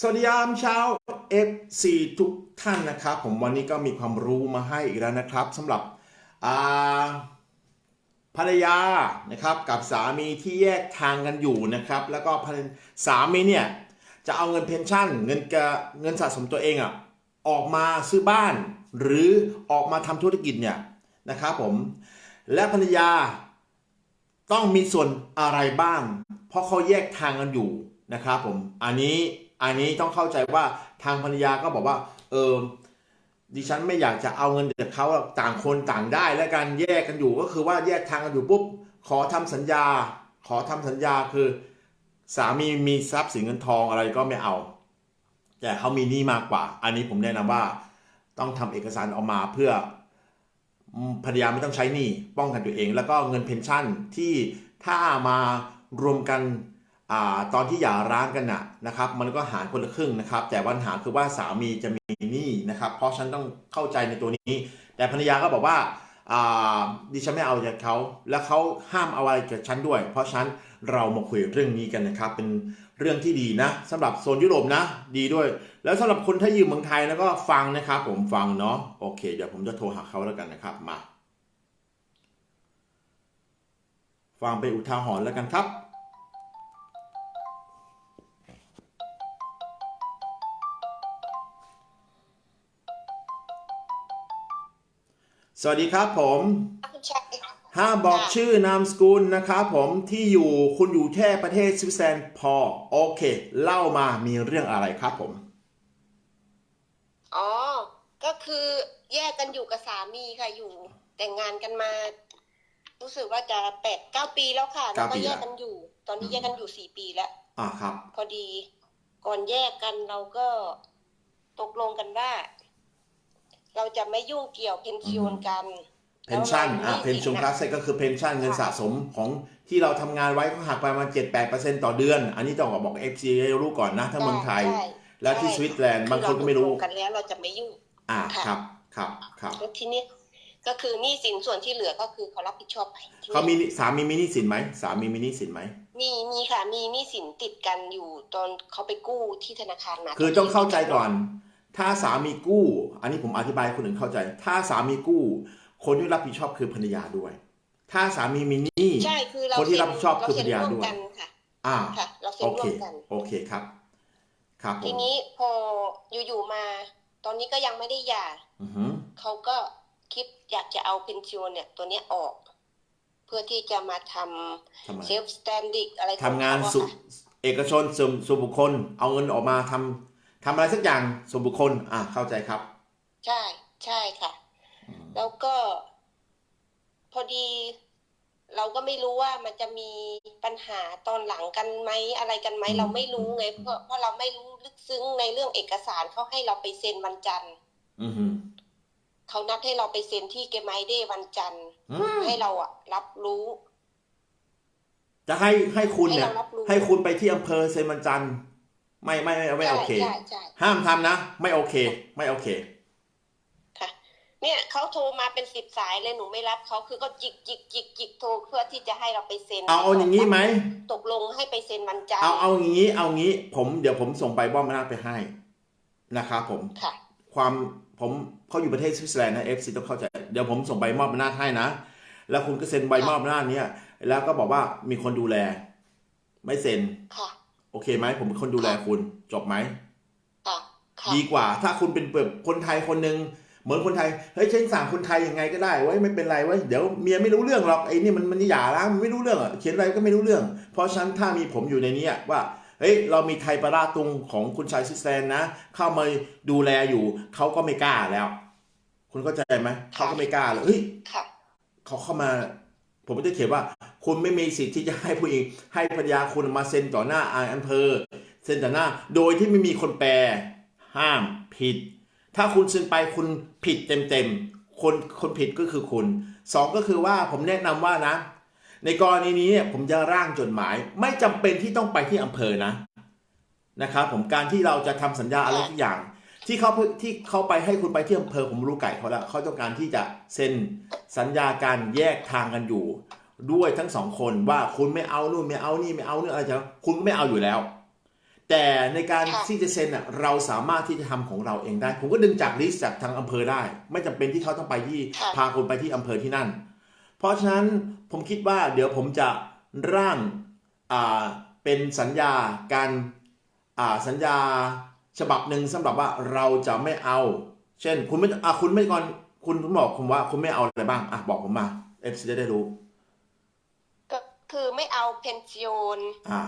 สวัสดียามเช้า FC ทุกท่านนะครับ ผมวันนี้ก็มีความรู้มาให้อีกแล้วนะครับสำหรับภรรยานะครับกับสามีที่แยกทางกันอยู่นะครับ แล้วก็สามีเนี่ยจะเอาเงินเพนชั่น เงินเงินสะสมตัวเองอะออกมาซื้อบ้าน หรือออกมาทำธุรกิจเนี่ยนะครับผมและภรรยาต้องมีส่วนอะไรบ้าง เพราะเขาแยกทางกันอยู่นะครับผมอันนี้ อันนี้ต้องเข้าใจว่าทางภรรยาก็บอกว่า เออดิฉันไม่อยากจะเอาเงินจากเขาต่างคนต่างได้ และการแยกกันอยู่ก็คือว่าแยกทางกันอยู่ปุ๊บขอทำสัญญา ขอทำสัญญาคือ สามีมีทรัพย์สินเงินทองอะไรก็ไม่เอา แต่เขามีหนี้มากกว่า อันนี้ผมแนะนำว่า ต้องทำเอกสารออกมาเพื่อภรรยาไม่ต้องใช้หนี้ป้องกันตัวเอง แล้วก็เงินเพนชั่นที่ถ้ามารวมกัน ตอนที่หย่าร้างกันนะนะครับ มันก็หารคนละครึ่งนะครับ แต่ปัญหาคือว่าสามีจะมีหนี้นะครับ เพราะฉันต้องเข้าใจในตัวนี้ แต่ภรรยาก็บอกว่าดิฉันไม่เอาจากเขาแล้วเขาห้ามเอาอะไรจากฉันด้วย เพราะฉันเรามาคุยเรื่องนี้กันนะครับ เป็นเรื่องที่ดีนะสำหรับโซนยุโรปนะ ดีด้วย แล้วสำหรับคนที่อยู่เมืองไทยแล้วก็ฟังนะครับ ผมฟังเนาะโอเค เดี๋ยวผมจะโทรหาเขาแล้วกันนะครับมา ฟังเป็นอุทาหรณ์แล้วกันครับ สวัสดีครับผมคุณชัยห้ามบอกชื่อนามสกุลนะครับผมที่อยู่คุณอยู่แค่ประเทศสวิตเซอร์แลนด์พอ โอเค เล่ามามีเรื่องอะไรครับผม อ๋อ ก็คือแยกกันอยู่กับสามีค่ะอยู่ แต่งงานกันมา รู้สึกว่าจะแปดเก้าปีแล้วค่ะ แล้วเก้าก็ปีแยแล้กวกันอยู่ ตอนนี้แยกกันอยู่สี่ปีแล้วอ่าครับ พอดี ก่อนแยกกันเราก็ตกลงกันว่า เราจะไม่ยุ่งเกี่ยวเพนชิอนกันเพนชั่นแล้วอ่าเราเพนชั่นคลาสเซก็คือเพนชั่นเงินค่ะสะสมของที่เราทำงานไว้เขาหักไปประมาณ 7-8%ต่อเดือน อันนี้ต้องบอก FC ให้รู้ก่อนนะถ้าเมืองไทยใช่และที่ใช่สวิตเซอร์แลนด์บางคนก็ไม่รู้อเาตลงกันแล้วเราจะไม่ยุ่งอ่าค่ะครับครับครับแล้วทีนี้ก็คือหนี้สินส่วนที่เหลือก็คือเขารับผิดชอบไปทีนี้เขามีสามีมีหนี้สินไหมสามีมีหนี้สินไหมมีมีค่ะมีหนี้สินติดกันอยู่ตอนเขาไปกู้ที่ธนาคารมาคือต้องเข้าใจก่อน ถ้าสามีกู้ อันนี้ผมอธิบายให้คนอื่นเข้าใจ ถ้าสามีกู้ คนที่รับผิดชอบคือภรรยาด้วย ถ้าสามีมีหนี้ใช่คือเราคนที่เซ็รับผิดชอบคือเซ็นภรรยาร่วมด้วยกันค่ะอ่าค่ะเราเซ็โอนเคร่วมกันโอเคครับ ครับผทีมนี้พออยู่ๆมา ตอนนี้ก็ยังไม่ได้หย่าอือหือเขาก็คิดอยากจะเอาเพนชิวเนี่ย ตัวเนี้ยออก เพื่อที่จะมาททำไมำเซลฟ์สแตนดิกอะไรขอทำงานเขอะสุค่ะเอกชนส่วนส่วนบุคคล เอาเงินออกมาทำ ทำอะไรสักอย่างส่วนบุคคล อ่าเข้าใจครับ ใช่ใช่ค่ะ แล้วก็ พอดี เราก็ไม่รู้ว่ามันจะมีปัญหาตอนหลังกันไหมอะไรกันไหมอืมเราไม่รู้ไงเพราะเพราะเราไม่รู้ลึกซึ้งในเรื่องเอกสารเขาให้เราไปเซ็นวันจันทร์อือหือเขานัดให้เราไปเซ็นที่เกมไมเดย์วันจันทร์อืมให้เราอะรับรู้ จะให้ให้คุณเนี่ย ให้เรารับรู้ให้คุณไปที่อำเภอเซนต์มันจันทร์ ไม่ไม่ไม่ไม่โอเค ใช่ใช่ห้ามทำนะ ไม่โอเค ไม่โอเค ค่ะ เนี่ยเขาโทรมาเป็นสิบสายเลยหนูไม่รับเขาคือก็จิกจิกจิกจิกโทรเพื่อที่จะให้เราไปเซ็นเอาเอาอย่างนี้ไหม ตกลงให้ไปเซ็นวันจันทเอาร์เอาอย่างนี้ เอางี้ ผมเดี๋ยวผมส่งใบบ้อมนาไปให้นะครับผม ค่ะ ความผมเขาอยู่ประเทศสวิตเซอร์แลนด์นะเอฟซีต้องเข้าใจ เดี๋ยวผมส่งใบมอบอำนาจให้นะ แล้วคุณก็เซ็นใบมอบอำนาจเนี้ยแล้วก็บอกว่ามีคนดูแล ไม่เซ็น ค่ะ โอเคไหมผมเป็นคนดูแลคุณจบไหมค่ะค่ะดีกว่า ถ้าคุณเป็นแบบคนไทยคนหนึ่งเหมือนคนไทยเฮ้ยฉันสั่งคนไทยยังไงก็ได้เว้ยไม่เป็นไรเว้ยเดี๋ยวเมียไม่รู้เรื่องหรอกไอ้นี่มันมันหย่าร้างมันไม่รู้เรื่องอะเขียนอะไรก็ไม่รู้เรื่อง เพราะฉะนั้นถ้ามีผมอยู่ในนี้อะว่าเฮ้ยเรามีไทยประราตุงของคุณชายซิสแซนนะ เข้ามาดูแลอยู่เขาก็ไม่กล้าแล้ว คุณเข้าใจไหมเขาก็ไม่กล้าเลยเฮ้ยค่ะเขาเข้ามา ผมก็จะเขียนว่า คุณไม่มีสิทธิ์ที่จะให้ผู้หญิง ให้ภรรยาคุณมาเซ็นต่อหน้าอายอำเภอเซ็นต่อหน้า โดยที่ไม่มีคนแปล ห้ามผิด ถ้าคุณเซ็นไปคุณผิดเต็มๆคนคนผิดก็คือคุณสองก็คือว่าผมแนะนำว่านะ ในกรณีนี้ผมจะร่างจดหมาย ไม่จำเป็นที่ต้องไปที่อำเภอนะนะครับผมการที่เราจะทำสัญญาอะไรทุกอย่าง ที่เขาที่เขาไปให้คุณไปที่อำเภอผมรู้ไก่เขาแล้วเขาต้องการที่จะเซ็นสัญญาการแยกทางกันอยู่ ด้วยทั้งสองคนว่าคุณไม่เอานู่นไม่เอานี่ไม่เอานี่อะไรจะคุณก็ไม่เอาอยู่แล้ว แต่ในการค่ะที่จะเซ็นอะเราสามารถที่จะทำของเราเองได้ ผมก็ดึงจากลิสต์จากทางอำเภอได้ ไม่จำเป็นที่เขาต้องไปที่ค่ะพาคุณไปที่อำเภอที่นั่น เพราะฉะนั้นผมคิดว่าเดี๋ยวผมจะร่างอ่าเป็นสัญญาการอ่าสัญญาฉบับหนึ่งสำหรับว่าเราจะไม่เอา เช่น คุณไม่อะคุณไม่ก่อนคุณคุณบอกผมว่าคุณไม่เอาอะไรบ้างอะบอกผมมาเอฟซีจะได้รู้ก็ คือไม่เอาเพนซิโอนอ่า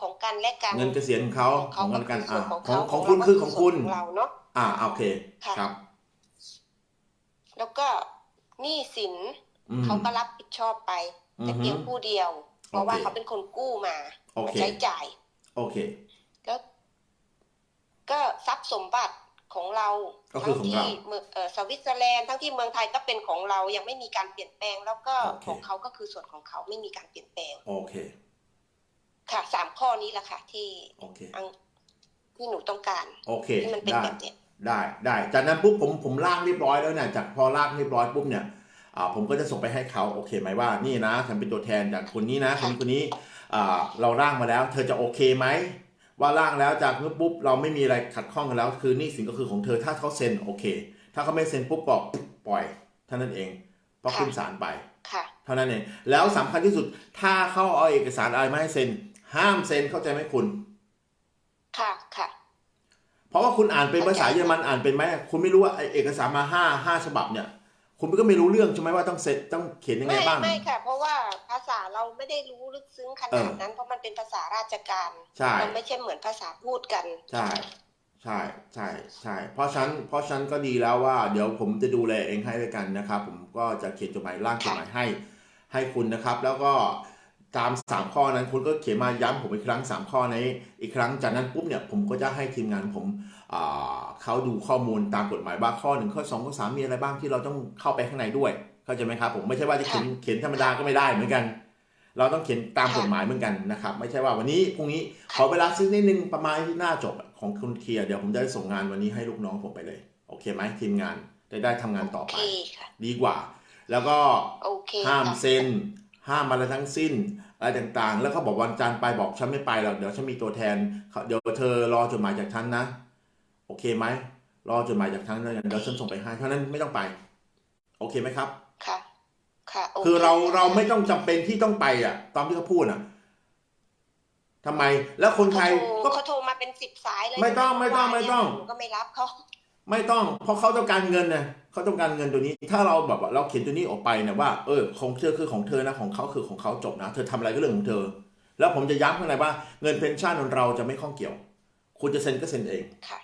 ของกันและกันเงินเกษียณของเขาของขเขาองกันและกันก็อ่าคือส่วนขขอองงของเขาคุณของเราคือของคุณก็คือส่วนของเราเนอะอ่าโอเคค่ะครับ แล้วก็หนี้สินอืมเขาก็รับผิดชอบไป แต่อือฮึเพียงผู้เดียว เพราะว่าโอเคเขาเป็นคนกู้มาโอเคมาใช้จ่าย โอเค แล้วก็ทรัพย์สมบัติ ของเราก็คือทั้งของเราที่เมืองเอ่อสวิตเซอร์แลนด์ทั้งที่เมืองไทยก็เป็นของเรายังไม่มีการเปลี่ยนแปลง แล้วก็โอเคของเขาก็คือส่วนของเขาไม่มีการเปลี่ยนแปลงโอเค ค่ะสามข้อนี้แหละค่ะ ที่โอเคอังที่หนูต้องการโอเคที่มันเป็นได้แบบเนี้ยได้ได้จากนั้นปุ๊บผมผมร่างเรียบร้อยแล้วเนี่ยจากพอร่างเรียบร้อยปุ๊บเนี่ยอ่าผมก็จะส่งไปให้เขาโอเคไหมว่านี่นะฉันเป็นตัวแทนจากคนนี้นะคนนี้คนนี้อ่าเราร่างมาแล้ว เธอจะโอเคไหม ว่าร่างแล้วจากนั้นปุ๊บเราไม่มีอะไรขัดข้องกันแล้ว คือหนี่สินก็คือของเธอถ้าเขาเซ็นโอเค ถ้าเขาไม่เซ็นปุ๊บก็ปล่อยเท่านั้นเองก็ขึ้นศาลไปค่ะเท่านั้นเองแล้วสำคัญที่สุดถ้าเขาเอาเอกสารอะไรมาให้เซ็น ห้ามเซ็นเข้าใจไหมคุณ ค่ะค่ะเพราะว่าคุณอ่านเป็นภาษาเยอรมันอ่านเป็นไหมคุณไม่รู้ว่าไอ้เอกสารมาห้าห้าฉบับเนี่ย คุณก็ไม่รู้เรื่องใช่ไหมว่าต้องเซ็นต้องเขียนยังไงไม่บ้าง ไม่ค่ะ เพราะว่าภาษาเราไม่ได้รู้ลึกซึ้งขนาดนั้น เพราะมันเป็นภาษาราชการใช่ มันไม่ใช่เหมือนภาษาพูดกัน ใช่ใช่ใช่ใช่เพราะฉะนันเพราะฉะนันก็ดีแล้วว่า เดี๋ยวผมจะดูแลเองให้ด้วยกันนะครับ ผมก็จะเขียนจดหมายร่างจดหมายให้ให้คุณนะครับ แล้วก็ ตามสามข้อนั้นคุณก็เขียนมาย้ำผมอีกครั้งสามข้อนี้อีกครั้งจากนั้นปุ๊บเนี่ยผมก็จะให้ทีมงานผมอ่าเขาดูข้อมูลตามกฎหมายว่าข้อหนึ่งข้อสองข้อสามมีอะไรบ้างที่เราต้องเข้าไปข้างในด้วย เข้าใจไหมครับผมไม่ใช่ว่าจะเขียนเขียนธรรมดาก็ไม่ได้เหมือนกัน เราต้องเขียนตามกฎหมายเหมือนกันนะครับ ไม่ใช่ว่าวันนี้พรุ่งนี้ขอเวลาซื้อนิดนึงประมาณที่หน้าจบของคุณเคลียร์เดี๋ยวผมจะได้ส่งงานวันนี้ให้ลูกน้องผมไปเลยโอเคไหมทีมงานจะได้ทำงานต่อโอไปเคค่ะดีกว่า แล้วก็โอเคห้ามค่ะเซ็น ห้ามอะไรทั้งสิ้นอะไรต่างๆ แล้วเขาบอกวันจันทร์ไปบอกฉันไม่ไปหรอกเดี๋ยวฉันมีตัวแทนเขาเดี๋ยวเธอรอจดหมายจากฉันนะ โอเคไหมรอจดหมายจากฉันแล้วกันเดี๋ยวฉันส่งไปให้เท่านั้นไม่ต้องไป โอเคไหมครับ ค่ะ ค่ะโคือเราค่ะเราไม่ต้องจำเป็นที่ต้องไปอะตามที่เขาพูดอะทำไมแล้วคนไทยเขาก็โทรเขาโทรมาเป็นสิบสายเลยไม่ต้องไม่ต้องไม่ต้องหนูก็ไม่รับเขา ไม่ต้องเพราะเขาต้องการเงินนะเขาต้องการเงินตัวนี้ ถ้าเราแบบว่าเราเขียนตัวนี้ออกไปเนี่ยว่าเออของเธอคือของเธอนะของเขาคือของเขาจบนะ เธอทำอะไรก็เรื่องของเธอ แล้วผมจะย้ำข้างในว่าเงินเพนชั่นของเราจะไม่ข้องเกี่ยว คุณจะเซ็นก็เซ็นเองค่ะ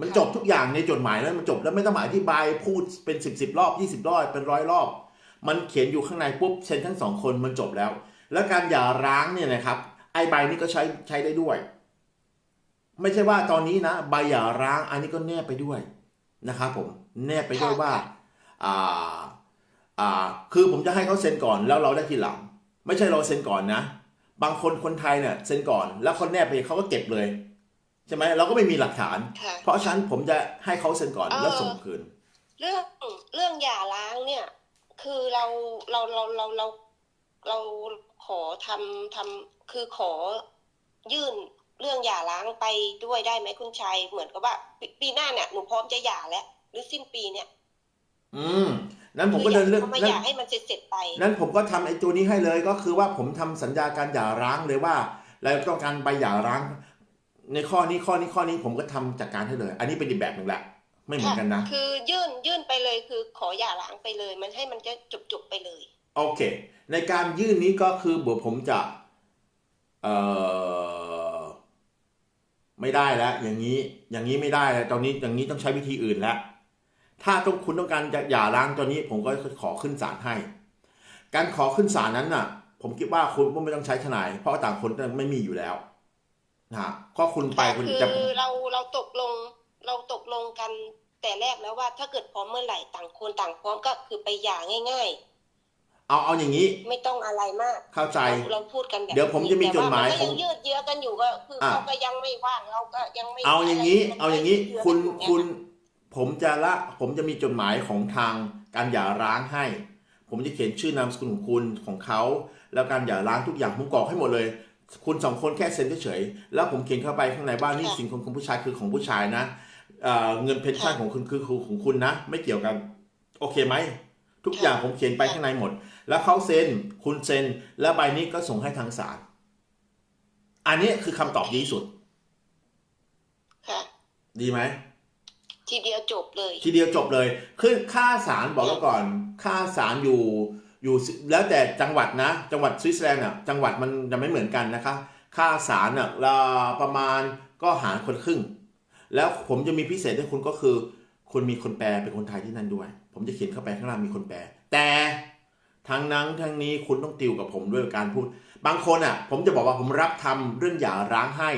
มันจบทุกอย่างในจดหมายแล้วมันจบแล้วไม่ต้องมาอธิบายพูดเป็นสิบสิบรอบยี่สิบรอบเป็นร้อยรอบ มันเขียนอยู่ข้างในปุ๊บเซ็นทั้งสองคนมันจบแล้ว แล้วการหย่าร้างเนี่ยนะครับไอ้ใบนี้ก็ใช้ใช้ได้ด้วย ไม่ใช่ว่าตอนนี้นะใบหย่าร้าง อันนี้ก็แนบไปด้วยนะครับผมแนบไปด้วยว่าค่ะอ่าอ่าคือผมจะให้เขาเซ็นก่อนแล้วเราได้ทีหลัง ไม่ใช่เราเซ็นก่อนนะ บางคนคนไทยเนี่ยเซ็นก่อน แล้วคนแนบไปเขาก็เก็บเลยใช่ไหมเราก็ไม่มีหลักฐานค่ะเพราะฉะนั้นผมจะให้เขาเซ็นก่อนเออแล้วส่งคืน เรื่องเรื่องหย่าร้างเนี่ย คือเราเราเราเราเราเราขอทำทำคือขอยื่น เรื่องหย่าร้างไปด้วยได้ไหมคุณชัย เหมือนกับว่าปปีหน้าเนี่ยหนูพร้อมจะหย่าแล้ว หรือสิ้นปีเนี่ย อืมนั้นผมคืก็ออเดิยากนเรื่องเขามานั้หย่านให้มันเสร็จเสร็จๆไป นั้นผมก็ทำไอ้ตัวนี้ให้เลยก็คือว่าผมทำสัญญาการหย่าร้างเลยว่าเราต้องการใบหย่าร้าง ในข้อนี้ข้อนี้ข้อนี้ผมก็ทำจัดการให้เลย อันนี้เป็นอีกแบบหนึ่งแหละไม่เหมือนกันนะ คือยื่นยื่นไปเลยคือขอหย่าร้างไปเลย มันให้มันจะจบจบๆไปเลย โอเค ในการยื่นนี้ก็คือเดี๋ยวผมจะ เอ่อ ไม่ได้แล้ว อย่างนี้อย่างนี้ไม่ได้แล้วตอนนี้อย่างนี้ต้องใช้วิธีอื่นแล้วถ้าต้องคุณต้องการจะหย่าร้างตอนนี้ผมก็ขอขึ้นศาลให้ การขอขึ้นศาลนั้นน่ะ ผมคิดว่าคุณก็ไม่ต้องใช้ทนาย เพราะต่างคนไม่มีอยู่แล้วนะฮะก็คุณไปคุณจะคือเราเราตกลงเราตกลงกันแต่แรกแล้วว่าถ้าเกิดพร้อมเมื่อไหร่ต่างคนต่างพร้อมก็คือไปหย่าง่าย เอาเอาอย่างนี้ๆไม่ต้องอะไรมากเข้าใจเราเราพูดกันแบบเดี๋ยวผมจะมีจดหมายแต่ว่นก็ของงยืดเยื้อกันอยู่ก็คืออะ เขาก็ยังไม่ว่างเราก็ยังไม่เอาอย่างนี้ะไรเอาอย่างนี้ยืดคุณเยื้อกันอยู่คุณผมจะละ ผมจะมีจดหมายของทางการหย่าร้างให้ ผมจะเขียนชื่อนามสกุลของคุณของเขาแล้วการหย่าร้างทุกอย่างผมกรอกให้หมดเลย คุณสองคนแค่เซ็นเฉยๆแล้วผมเขียนเข้าไปข้างในว่านี่ค่ะสินของคุณผู้ชายคือของผู้ชายนะเอ่อเงินเพนชั่นค่ะของคุณคือคือของคุณนะ ไม่เกี่ยวกัน โอเคไหม ทุกอย่างผมเขียนไปค่ะข้างในหมด แล้วเขาเซ็นคุณเซ็น แล้วใบนี้ก็ส่งให้ทางศาลอันนี้คือคำตอบดีที่สุด ค่ะ ดีไหมทีเดียวจบเลย ทีเดียวจบเลยคือค่าศาลบอกแล้วก่อน ค่าศาลอยู่อยู่แล้วแต่จังหวัดนะ จังหวัดสวิตเซอร์แลนด์อะจังหวัดมันจะไม่เหมือนกันนะคะ ค่าศาลอะละประมาณก็หารคนครึ่ง แล้วผมจะมีพิเศษให้คุณก็คือ คุณมีคนแปลเป็นคนไทยที่นั่นด้วย ผมจะเขียนเข้าไปข้างล่างมีคนแปล แต่ทางนั้นทางนี้คุณต้องติวกับผมด้วยการพูด บางคนอะ ผมจะบอกว่าผมรับทำเรื่องหย่าร้างให้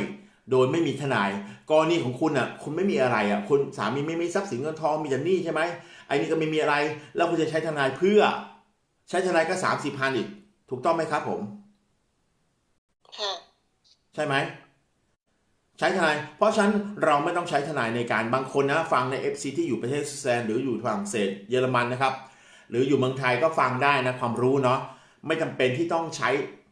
โดยไม่มีทนายกรณีของคุณอะ คุณไม่มีอะไรอะ คุณสามีไม่มีทรัพย์สินเงินทองมีแต่หนี้ใช่ไหมไอ้นี่ก็ไม่มีอะไร แล้วคุณจะใช้ทนายเพื่อ ใช้ทนายก็สามสี่พันอีก ถูกต้องไหมครับผม ค่ะ ใช่ไหมใช้ทนาย เพราะฉะนั้นเราไม่ต้องใช้ทนายในการบางคนนะฟังใน FC ที่อยู่ประเทศสวิตเซอร์แลนด์หรืออยู่ฝรั่งเศสเยอรมันนะครับ หรืออยู่เมืองไทยก็ฟังได้นะความรู้เนาะไม่จำเป็นที่ต้องใช้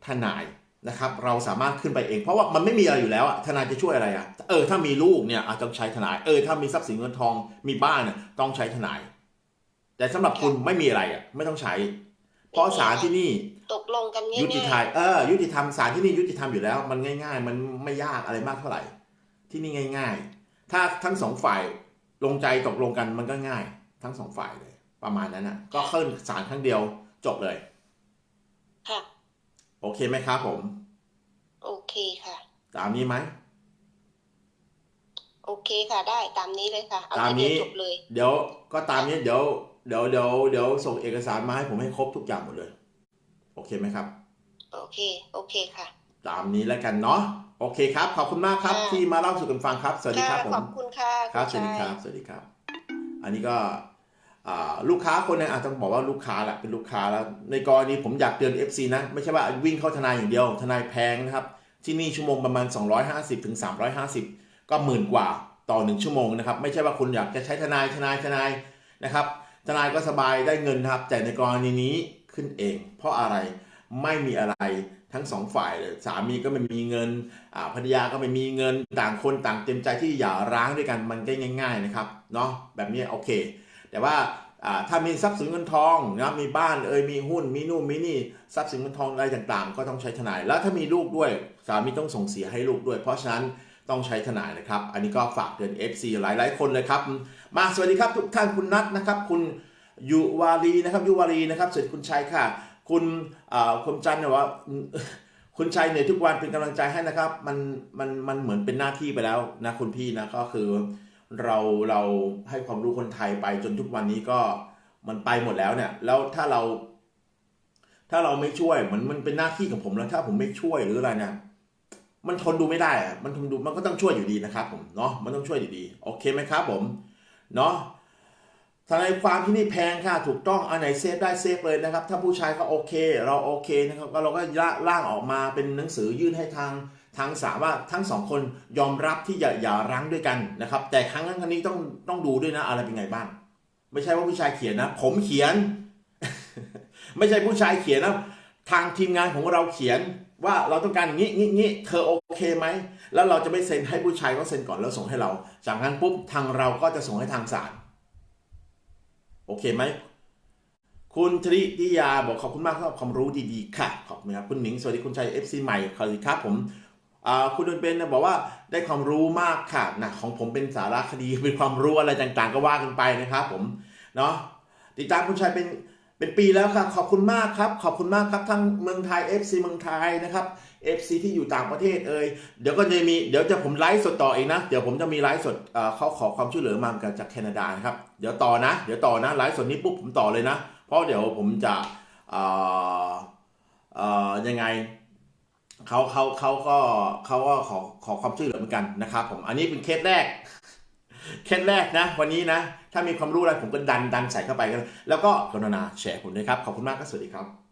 ทนายนะครับ เราสามารถขึ้นไปเอง เพราะว่ามันไม่มีอะไรอยู่แล้วอะทนายจะช่วยอะไรอะเออถ้ามีลูกเนี่ยอาจต้องใช้ทนายเออถ้ามีทรัพย์สินเงินทองมีบ้านเนี่ยต้องใช้ทนาย แต่สำหรับคุณไม่มีอะไรอะไม่ต้องใช้ เพราะศาลที่นี่ตกลงกันง่ายๆยุติธรรมเออยุติธรรมศาลที่นี่ยุติธรรมอยู่แล้ว มันง่าย ๆ มันไม่ยากอะไรมากเท่าไหร่ ที่นี่ง่าย ๆ ถ้าทั้งสองฝ่ายลงใจตกลงกันมันก็ง่าย ทั้งสองฝ่ายเลย ประมาณนั้นอะ ก็ขึ้นศาลครั้งเดียวจบเลยค่ะโอเคไหมครับผม โอเคค่ะ ตามนี้ไหมโอเคค่ะได้ตามนี้เลยค่ะ เอาตามทีนี้เดียวจบเลย เดี๋ยวก็ตามนี้เดี๋ยว เดี๋ยวเดี๋ยวเดี๋ยวส่งเอกสารมาให้ผมให้ครบทุกอย่างหมดเลย โอเคไหมครับ โอเค โอเคค่ะ ตามนี้แล้วกันเนาะโอเคครับ ขอบคุณมากครับค่ะที่มาเล่าสู่กันฟังครับ สวัสดีครับค่ะผขอมบคุณค่ะครับสณวัสดีชายครับ สวัสดีครับ อันนี้ก็อ่าลูกค้าคนหนึงอาจจะต้องบอกว่าลูกค้าแหละเป็นลูกค้าแล้ว ในกรณีผมอยากเตือน FC นะไม่ใช่ว่าวิ่งเข้าทนายอย่างเดียว ทนายแพงนะครับ ที่นี่ชั่วโมงประมาณ 250ถึง350 ก็หมื่นกว่าต่อหนึ่งชั่วโมงนะครับ ไม่ใช่ว่าคุณอยากจะใช้ทนายทนายทนายนะครับ ทนายก็สบายได้เงินครับ แต่ในกรณีนี้ขึ้นเอง เพราะอะไรไม่มีอะไรทั้งสองฝ่ายเลยสามีก็ไม่มีเงินภรรยาก็ไม่มีเงินต่างคนต่างเต็มใจที่หย่าร้างด้วยกันมันก็ง่าย ๆนะครับเนาะแบบนี้โอเค แต่ว่าอ่าถ้ามีทรัพย์สินเงินทองนะมีบ้านเอ่ยมีหุ้นมีนู่นมีนี่ทรัพย์สินเงินทองอะไรต่างๆ ก็ต้องใช้ทนาย แล้วถ้ามีลูกด้วยสามีต้องส่งเสียให้ลูกด้วย เพราะฉะนั้นต้องใช้ทนายนะครับ อันนี้ก็ฝากเตือน FC หลายๆ คนเลยครับ มาสวัสดีครับทุกท่านคุณนัทนะครับ คุณยุวารีนะครับยุวารีนะครับสวัสดีคุณชัยค่ะ คุณคุณจันเนี่ยว่าคุณชัยเหนื่อยทุกวันเป็นกำลังใจให้นะครับ มันมันมันเหมือนเป็นหน้าที่ไปแล้วนะคุณพี่นะก็คือเราเราให้ความรู้คนไทยไปจนทุกวันนี้ก็มันไปหมดแล้วเนี่ย แล้วถ้าเรา ถ้าเราไม่ช่วยมือนมันเป็นหน้าที่ของผมแล้วถ้าผมไม่ช่วยหรืออะไรเนี่ยมันทนดูไม่ได้อะมันทนดูมันก็ต้องช่วยอยู่ดีนะครับผมเนาะมันต้องช่วยอยู่ดี โอเคไหมครับผม เนาะทนายความที่นี่แพงค่ะถูกต้องอันไหนเซฟได้เซฟเลยนะครับ ถ้าผู้ชายก็โอเค เราโอเคนะครับก็เราก็ร่างออกมาเป็นหนังสือยื่นให้ทางทางศาลว่าทั้งสองคนยอมรับที่จะอย่าร้างด้วยกันนะครับ แต่ครั้งนั้นครั้งนี้ต้องต้องดูด้วยนะอะไรเป็นไงบ้าง ไม่ใช่ว่าผู้ชายเขียนนะ ผมเขียน ไม่ใช่ผู้ชายเขียนนะ ทางทีมงานของเราเขียน ว่าเราต้องการงนี้งี้งี้เธอโอเคไหม แล้วเราจะไม่เซ็นให้ผู้ชายเขาเซ็นก่อนแล้วส่งให้เรา จากนั้นปุ๊บทางเราก็จะส่งให้ทางศาลโอเคไหม คุณธริติยาบอกขอบคุณมากสำหรับความรู้ดีๆ ค่ะ ขอบคุณครับคุณหนิง สวัสดีคุณชัย FC ใหม่สวัสดีครับผมอ่าคุณดนเป็นนะบอกว่าได้ความรู้มากค่ะนะของผมเป็นสารคดีเป็นความรู้อะไรต่างๆ ก็ว่ากันไปนะครับผมเนาะติดตามคุณชัยเป็น เป็นปีแล้วค่ะ ขอบคุณมากครับ ขอบคุณมากครับทั้งเมืองไทย FC เมืองไทยนะครับ FC ที่อยู่ต่างประเทศเอ่ยเดี๋ยวก็จะมีเดี๋ยวจะผมไลฟ์สดต่อเองนะ เดี๋ยวผมจะมีไลฟ์สดเขาขอความช่วยเหลือมามันจากแคนาดานครับ เดี๋ยวต่อนะ เดี๋ยวต่อนะไลฟ์สดนี้ปุ๊บผมต่อเลยนะ เพราะเดี๋ยวผมจะยังไงเขาเขาเขาก็เขาก็ขอขอความช่วยเหลือเหมือนกันนะครับผมอันนี้เป็นเคสแรกเคสแรกนะ วันนี้นะ ถ้ามีความรู้อะไรผมก็ดันดันใส่เข้าไปกันแล้วก็กรุณาแชร์ผมด้วยครับ ขอบคุณมากครับสวัสดีครับ